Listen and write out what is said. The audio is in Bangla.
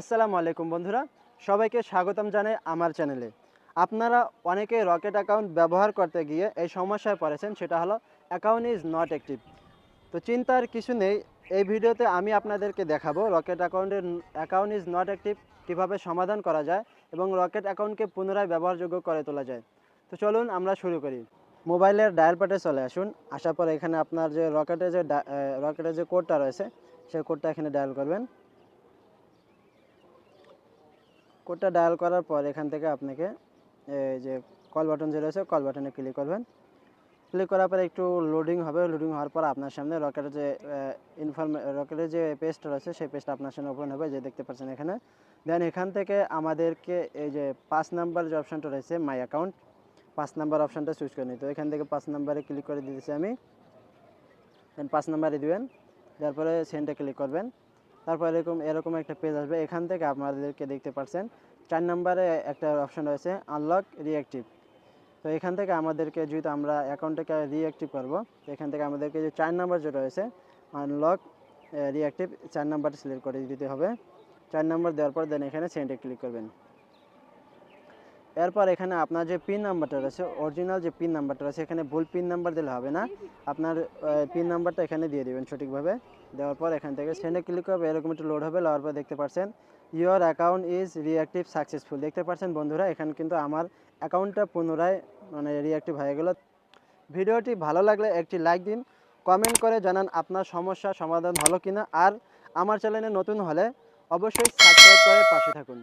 আসসালামু আলাইকুম বন্ধুরা, সবাইকে স্বাগতম জানাই আমার চ্যানেলে। আপনারা অনেকে রকেট অ্যাকাউন্ট ব্যবহার করতে গিয়ে এই সমস্যায় পড়েছেন, সেটা হলো অ্যাকাউন্ট ইজ নট অ্যাক্টিভ। তো চিন্তার কিছু নেই, এই ভিডিওতে আমি আপনাদেরকে দেখাবো রকেট অ্যাকাউন্টের অ্যাকাউন্ট ইজ নট অ্যাক্টিভ কীভাবে সমাধান করা যায় এবং রকেট অ্যাকাউন্টকে পুনরায় ব্যবহারযোগ্য করে তোলা যায়। তো চলুন আমরা শুরু করি। মোবাইলের ডায়াল প্যাডে চলে আসুন, আসার পর এখানে আপনার যে রকেটের যে রকেটের যে কোডটা রয়েছে, সেই কোডটা এখানে ডায়াল করবেন। কোডটা ডায়াল করার পর এখান থেকে আপনাকে এই যে কল বাটন যে রয়েছে, কল বাটনে ক্লিক করবেন। ক্লিক করার পরে একটু লোডিং হবে। লোডিং হওয়ার পর আপনার সামনে রকেটের যে ইনফরমে রকেটের যে পেজটা রয়েছে, সেই পেজটা আপনার সামনে ওপেন হবে। যে দেখতে পাচ্ছেন এখানে। দেন এখান থেকে আমাদেরকে এই যে পাঁচ নাম্বার যে অপশানটা রয়েছে মাই অ্যাকাউন্ট পাঁচ নাম্বার অপশানটা চুজ করে নিই তো এখান থেকে পাঁচ নাম্বারে ক্লিক করে দিতেছি আমি। দেন পাঁচ নাম্বারে দিবেন। তারপরে সেন্টে ক্লিক করবেন। তারপর এরকম এরকম একটা পেজ আসবে। এখান থেকে আপনাদেরকে দেখতে পাচ্ছেন, চার নম্বরে একটা অপশন রয়েছে আনলক রিঅ্যাক্টিভ তো এখান থেকে আমাদেরকে যেহেতু আমরা অ্যাকাউন্টটাকে রিঅ্যাক্টিভ করব এখান থেকে আমাদেরকে যে চার নম্বর যে রয়েছে আনলক রিঅ্যাক্টিভ চার নাম্বারটা সিলেক্ট করে দিতে হবে। চার নম্বর দেওয়ার পর দেন এখানে সেন্টে ক্লিক করবেন। এরপর এখানে আপনার যে পিন নাম্বারটা রয়েছে অরিজিনাল যে পিন নাম্বারটা রয়েছে, এখানে ভুল পিন নাম্বার দিলে হবে না। আপনার পিন নাম্বারটা এখানে দিয়ে দিবেন সঠিকভাবে। দেওয়ার পর এখান থেকে সেন্ডে ক্লিক করবে, এরকম একটু লোড হবে লওয়ার পর দেখতে পাচ্ছেন your account is reactive successful দেখতে পাচ্ছেন বন্ধুরা, এখানে কিন্তু আমার অ্যাকাউন্টটা পুনরায় মানে রিঅ্যাক্টিভ হয়ে গেল। ভিডিওটি ভালো লাগলে একটি লাইক দিন কমেন্ট করে জানান আপনার সমস্যা, সমাধান হলো কিনা। আর আমার চ্যানেলে নতুন হলে অবশ্যই সাবস্ক্রাইব করে পাশে থাকুন।